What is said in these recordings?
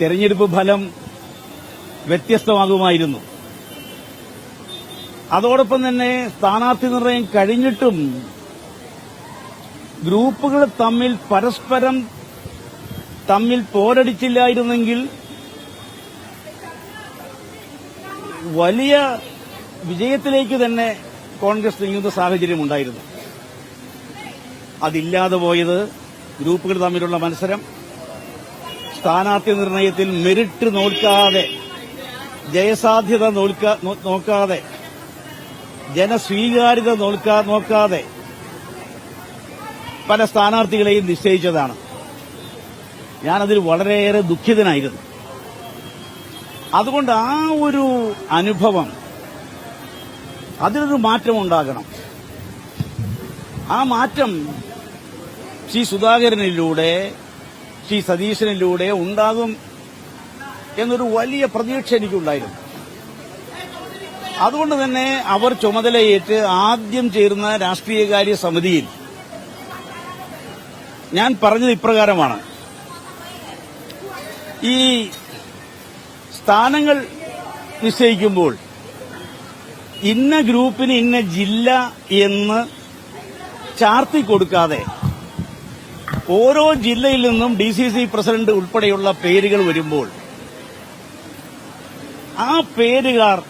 തെരഞ്ഞെടുപ്പ് ഫലം വ്യത്യസ്തമാകുമായിരുന്നു. അതോടൊപ്പം തന്നെ സ്ഥാനാർത്ഥി നിർണയം കഴിഞ്ഞിട്ടും ഗ്രൂപ്പുകൾ തമ്മിൽ പരസ്പരം തമ്മിൽ പോരടിച്ചില്ലായിരുന്നെങ്കിൽ വലിയ വിജയത്തിലേക്ക് തന്നെ കോൺഗ്രസ് നീങ്ങുന്ന സാഹചര്യം ഉണ്ടായിരുന്നു. അതില്ലാതെ പോയത് ഗ്രൂപ്പുകൾ തമ്മിലുള്ള മത്സരം സ്ഥാനാർത്ഥി നിർണയത്തിൽ മെറിറ്റ് നോക്കാതെ ജയസാധ്യത നോക്കാതെ ജനസ്വീകാര്യത നോക്കാതെ പല സ്ഥാനാർത്ഥികളെയും നിശ്ചയിച്ചതാണ്. ഞാനതിൽ വളരെയേറെ ദുഃഖിതനായിരുന്നു. അതുകൊണ്ട് ആ ഒരു അനുഭവം അതിനൊരു മാറ്റം ഉണ്ടാകണം ആ മാറ്റം ശ്രീ സുധാകരനിലൂടെ ശ്രീ സതീശനിലൂടെ ഉണ്ടാകും എന്നൊരു വലിയ പ്രതീക്ഷ എനിക്കുണ്ടായിരുന്നു. അതുകൊണ്ട് തന്നെ അവർ ചുമതലയേറ്റ് ആദ്യം ചേർന്ന രാഷ്ട്രീയകാര്യ സമിതിയിൽ ഞാൻ പറഞ്ഞത് ഇപ്രകാരമാണ്. ഈ സ്ഥാനങ്ങൾ നിശ്ചയിക്കുമ്പോൾ ഇന്ന ഗ്രൂപ്പിന് ഇന്ന ജില്ല എന്ന് ചാർത്തി കൊടുക്കാതെ ഓരോ ജില്ലയിൽ നിന്നും ഡി സി സി പ്രസിഡന്റ് ഉൾപ്പെടെയുള്ള പേരുകൾ വരുമ്പോൾ ആ പേരുകാർ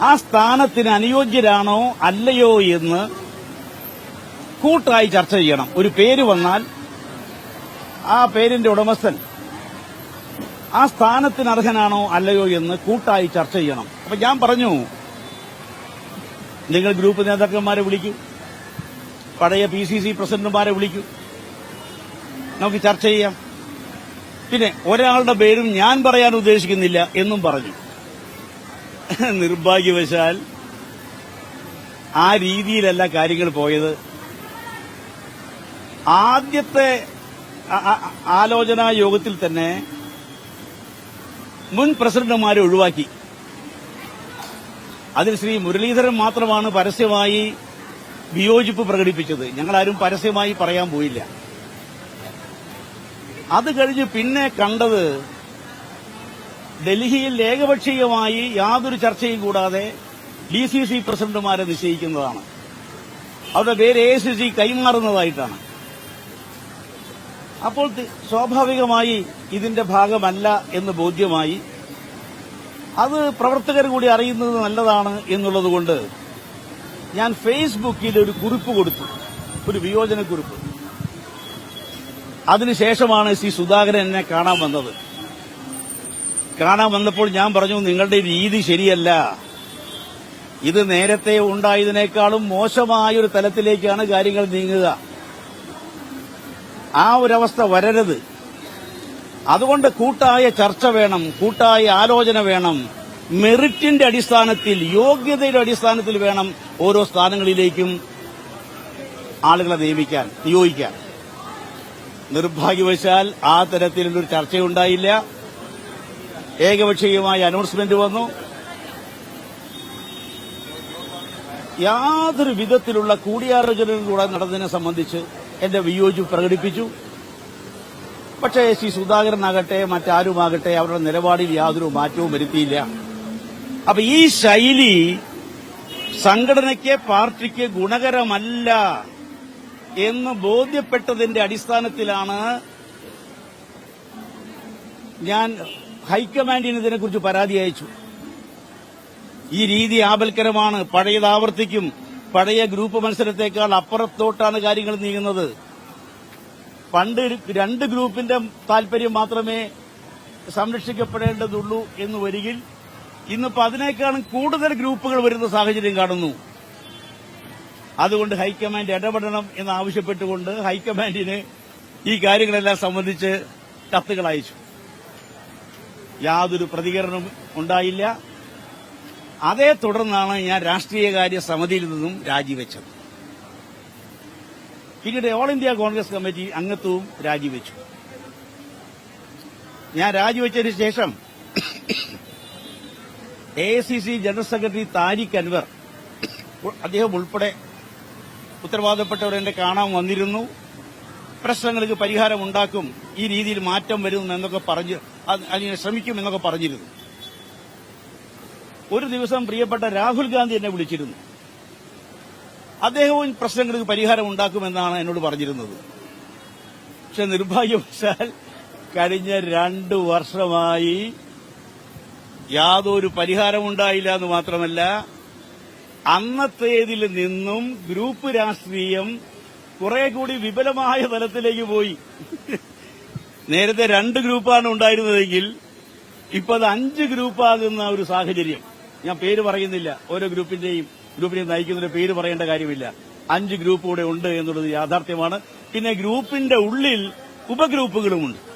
ആ സ്ഥാനത്തിന് അനുയോജ്യരാണോ അല്ലയോ എന്ന് കൂട്ടായി ചർച്ച ചെയ്യണം. ഒരു പേര് വന്നാൽ ആ പേരിന്റെ ഉടമസ്ഥൻ ആ സ്ഥാനത്തിന് അർഹനാണോ അല്ലയോ എന്ന് കൂട്ടായി ചർച്ച ചെയ്യണം. അപ്പൊ ഞാൻ പറഞ്ഞു നിങ്ങൾ ഗ്രൂപ്പ് നേതാക്കന്മാരെ വിളിക്കൂ പഴയ പി സി സി പ്രസിഡന്റുമാരെ വിളിക്കൂ നമുക്ക് ചർച്ച ചെയ്യാം. പിന്നെ ഒരാളുടെ പേരും ഞാൻ പറയാൻ ഉദ്ദേശിക്കുന്നില്ല എന്നും പറഞ്ഞു. നിർഭാഗ്യവശാൽ ആ രീതിയിലല്ല കാര്യങ്ങൾ പോയത്. ആദ്യത്തെ ആലോചനാ യോഗത്തിൽ തന്നെ മുൻ പ്രസിഡന്റുമാരെ ഒഴിവാക്കി. അതിൽ ശ്രീ മുരളീധരൻ മാത്രമാണ് പരസ്യമായി വിയോജിപ്പ് പ്രകടിപ്പിച്ചത്. ഞങ്ങളാരും പരസ്യമായി പറയാൻ പോയില്ല. അത് കഴിഞ്ഞ് പിന്നെ കണ്ടത് ഡൽഹിയിൽ ഏകപക്ഷീയമായി യാതൊരു ചർച്ചയും കൂടാതെ ഡി സി സി പ്രസിഡന്റുമാരെ നിശ്ചയിക്കുന്നതാണ്. അവരുടെ പേര് എ സി സി കൈമാറുന്നതായിട്ടാണ്. അപ്പോൾ സ്വാഭാവികമായി ഇതിന്റെ ഭാഗമല്ല എന്ന് ബോധ്യമായി അത് പ്രവർത്തകർ കൂടി അറിയുന്നത് നല്ലതാണ് എന്നുള്ളതുകൊണ്ട് ഞാൻ ഫേസ്ബുക്കിൽ ഒരു കുറിപ്പ് കൊടുത്തു. ഒരു വിയോജന കുറിപ്പ് അതിനുശേഷമാണ് ശ്രീ സുധാകരൻ എന്നെ കാണാൻ വന്നത്. കാണാൻ വന്നപ്പോൾ ഞാൻ പറഞ്ഞു നിങ്ങളുടെ രീതി ശരിയല്ല. ഇത് നേരത്തെ ഉണ്ടായതിനേക്കാളും മോശമായൊരു തലത്തിലേക്കാണ് കാര്യങ്ങൾ നീങ്ങുക. ആ ഒരവസ്ഥ വരരുത്. അതുകൊണ്ട് കൂട്ടായ ചർച്ച വേണം കൂട്ടായ ആലോചന വേണം. മെറിറ്റിന്റെ അടിസ്ഥാനത്തിൽ യോഗ്യതയുടെ അടിസ്ഥാനത്തിൽ വേണം ഓരോ സ്ഥാനങ്ങളിലേക്കും ആളുകളെ നിയമിക്കാൻ നിയോഗിക്കാൻ. നിർഭാഗ്യവശാൽ ആ തരത്തിലുള്ളൊരു ചർച്ചയുണ്ടായില്ല. ഏകപക്ഷീയമായ അനൗൺസ്മെന്റ് വന്നു. യാതൊരു വിധത്തിലുള്ള കൂടിയാലോചനകളിലൂടെ നടന്നതിനെ സംബന്ധിച്ച് എന്റെ വിയോജിപ്പ് പ്രകടിപ്പിച്ചു. പക്ഷേ ശ്രീ സുധാകരനാകട്ടെ മറ്റാരുമാകട്ടെ അവരുടെ നിലപാടിൽ യാതൊരു മാറ്റവും വരുത്തിയില്ല. അപ്പൊ ഈ ശൈലി സംഘടനയ്ക്ക് പാർട്ടിക്ക് ഗുണകരമല്ല. എന്ന് ബോധ്യപ്പെട്ടതിന്റെ അടിസ്ഥാനത്തിലാണ് ഞാൻ ഹൈക്കമാൻഡിന് ഇതിനെക്കുറിച്ച് പരാതി അയച്ചു. ഈ രീതി ആപൽക്കരമാണ്. പഴയത് ആവർത്തിക്കും. പഴയ ഗ്രൂപ്പ് മത്സരത്തെക്കാൾ അപ്പുറത്തോട്ടാണ് കാര്യങ്ങൾ നീങ്ങുന്നത്. പണ്ട് രണ്ട് ഗ്രൂപ്പിന്റെ താല്പര്യം മാത്രമേ സംരക്ഷിക്കപ്പെടേണ്ടതുള്ളൂ എന്ന് വരികിൽ ഇന്നിപ്പോൾ അതിനേക്കാളും കൂടുതൽ ഗ്രൂപ്പുകൾ വരുന്ന സാഹചര്യം കാണുന്നു. അതുകൊണ്ട് ഹൈക്കമാൻഡ് ഇടപെടണം എന്ന് ആവശ്യപ്പെട്ടുകൊണ്ട് ഹൈക്കമാൻഡിന് ഈ കാര്യങ്ങളെല്ലാം സംബന്ധിച്ച് കത്തുകൾ അയച്ചു. യാതൊരു പ്രതികരണവും ഉണ്ടായില്ല. അതേ തുടർന്നാണ് ഞാൻ രാഷ്ട്രീയകാര്യ സമിതിയിൽ നിന്നും രാജിവെച്ചത്. പിന്നീട് ഓൾ ഇന്ത്യ കോൺഗ്രസ് കമ്മിറ്റി അംഗത്വവും രാജിവെച്ചു. ഞാൻ രാജിവെച്ചതിന് ശേഷം a general secretary Tariq Anwar അദ്ദേഹം ഉൾപ്പെടെ ഉത്തരവാദപ്പെട്ടവർ എന്നെ കാണാൻ വന്നിരുന്നു. പ്രശ്നങ്ങൾക്ക് പരിഹാരം ഉണ്ടാക്കും ഈ രീതിയിൽ മാറ്റം വരും എന്നൊക്കെ പറഞ്ഞ് അതിനെ ശ്രമിക്കും എന്നൊക്കെ പറഞ്ഞിരുന്നു. ഒരു ദിവസം പ്രിയപ്പെട്ട രാഹുൽ ഗാന്ധി എന്നെ വിളിച്ചിരുന്നു. അദ്ദേഹവും പ്രശ്നങ്ങൾക്ക് പരിഹാരം ഉണ്ടാക്കുമെന്നാണ് എന്നോട് പറഞ്ഞിരുന്നത്. പക്ഷെ നിർഭാഗ്യവശാൽ കഴിഞ്ഞ രണ്ടു വർഷമായി യാതൊരു പരിഹാരമുണ്ടായില്ല എന്ന് മാത്രമല്ല അന്നത്തേതിൽ നിന്നും ഗ്രൂപ്പ് രാഷ്ട്രീയം കുറെ കൂടി വിപുലമായ തലത്തിലേക്ക് പോയി. നേരത്തെ രണ്ട് ഗ്രൂപ്പാണ് ഉണ്ടായിരുന്നതെങ്കിൽ ഇപ്പൊ അത് അഞ്ച് ഗ്രൂപ്പാകുന്ന ഒരു സാഹചര്യം. ഞാൻ പേര് പറയുന്നില്ല. ഓരോ ഗ്രൂപ്പിന്റെയും ഗ്രൂപ്പിനെ നയിക്കുന്നതിന്റെ പേര് പറയേണ്ട കാര്യമില്ല. അഞ്ച് ഗ്രൂപ്പ് കൂടെ ഉണ്ട് എന്നുള്ളത് യാഥാർത്ഥ്യമാണ്. പിന്നെ ഗ്രൂപ്പിന്റെ ഉള്ളിൽ ഉപഗ്രൂപ്പുകളുമുണ്ട്.